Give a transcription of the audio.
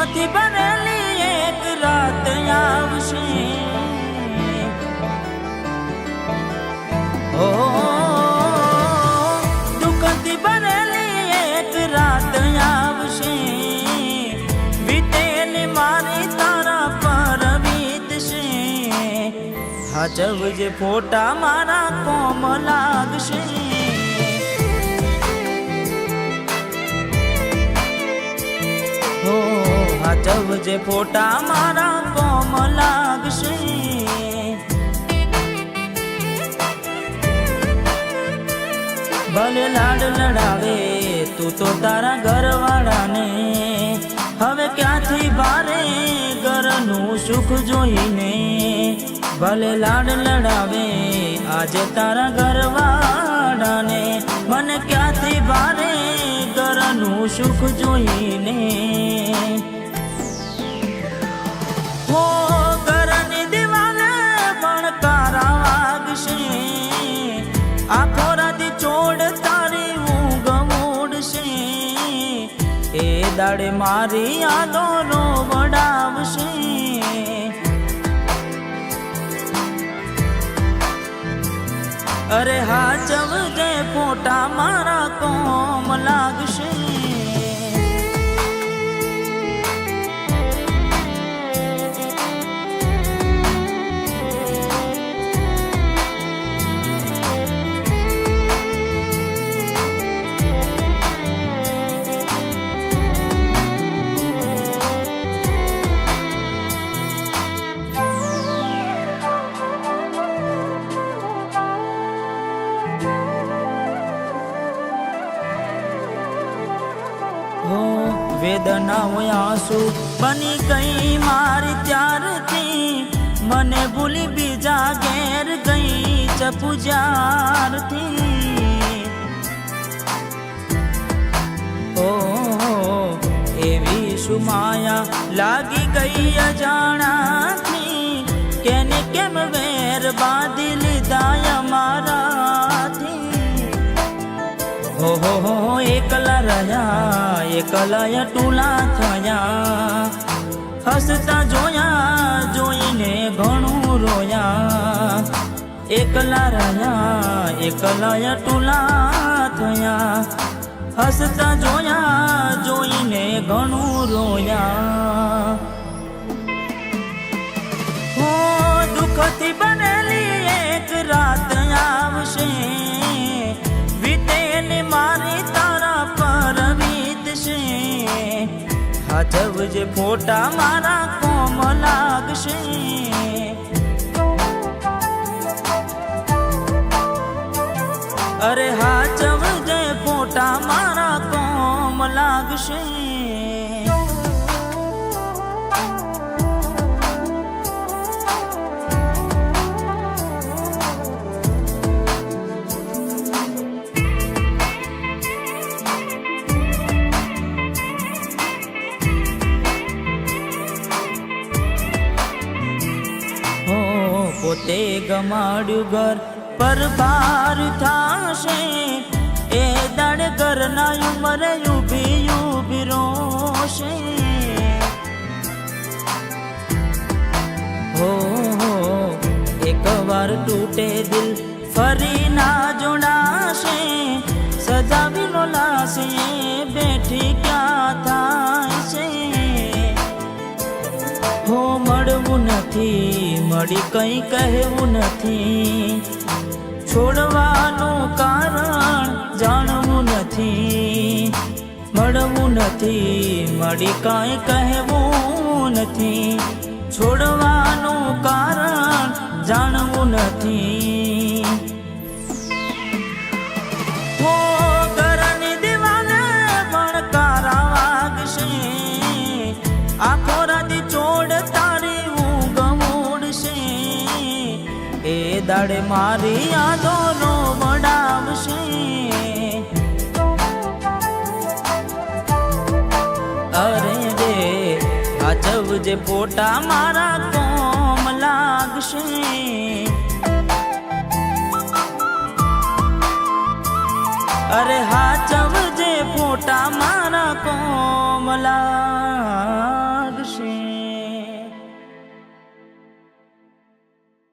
દુઃખથી બનેલી એક રાત આવશે. ઓ દુઃખથી બનેલી એક રાત આવશે. વીતેલી મારી તારા પર વીતશે. હાચવજે ફોટા મારા કોમ લાગશે. હાચવજે ફોટા મારા કોમ લાગશે. ભલે લાડ લડાવે, તું તો તારા ઘરવાળાને. હવે ક્યાંથી ભારે ઘરનું સુખ જોઈને? ભલે લાડ લડાવે, આજે તારા ઘરવાળાને. મને ક્યાંથી ભારે ઘરનું સુખ જોઈને? દાડે મારી યાદોનો વડાવશે અરે હા ચવજે ફોટા મારા કોમ વેદના આંસુ. બની ગઈ મારી ત્યારથી. મને ભૂલી બીજા ઘેર ગઈ ચપુજારથી ઓ એવી સુમાયા લાગી ગઈ અજાણાથી. કેને કેમ વેર બાંધી લીધા અમારાથી? હો હો, એકલા રહ્યા એકલા ટુલા થયા. હસતા જોયા, જોઈને ઘણું રોયા. એકલા રહ્યા, એકલા ટુલા થયા. હસતા જોયા, જોઈને ઘણું રોયા. હો દુઃખથી બનેલી એક રાત વીતશે હાચવજે ફોટા મારા કોમ લાગશે. અરે હાચવજે ફોટા મારા કોમ લાગશે. પોતે ગમાડ્યું ઘર પર ભાર થાશે. એ દાડ ઘરના ઉમરે ઊભી ઊભી રોશે. હો હો એક વાર તૂટે દિલ ફરી ના જોડાશે. સજાવીનો લાશે. હો મળવું નથી, મળી કઈ કહેવું નથી. છોડવાનું કારણ જાણવું નથી, મળવું નથી, મળી કઈ કહેવું નથી. છોડવાનું કારણ જાણવું નથી. દાડે મારી યાદો નો વડાવશે. અરે રે હાચવજે ફોટા મારા કોમ લાગશે. અરે હાચવજે ફોટા મારા કોમલા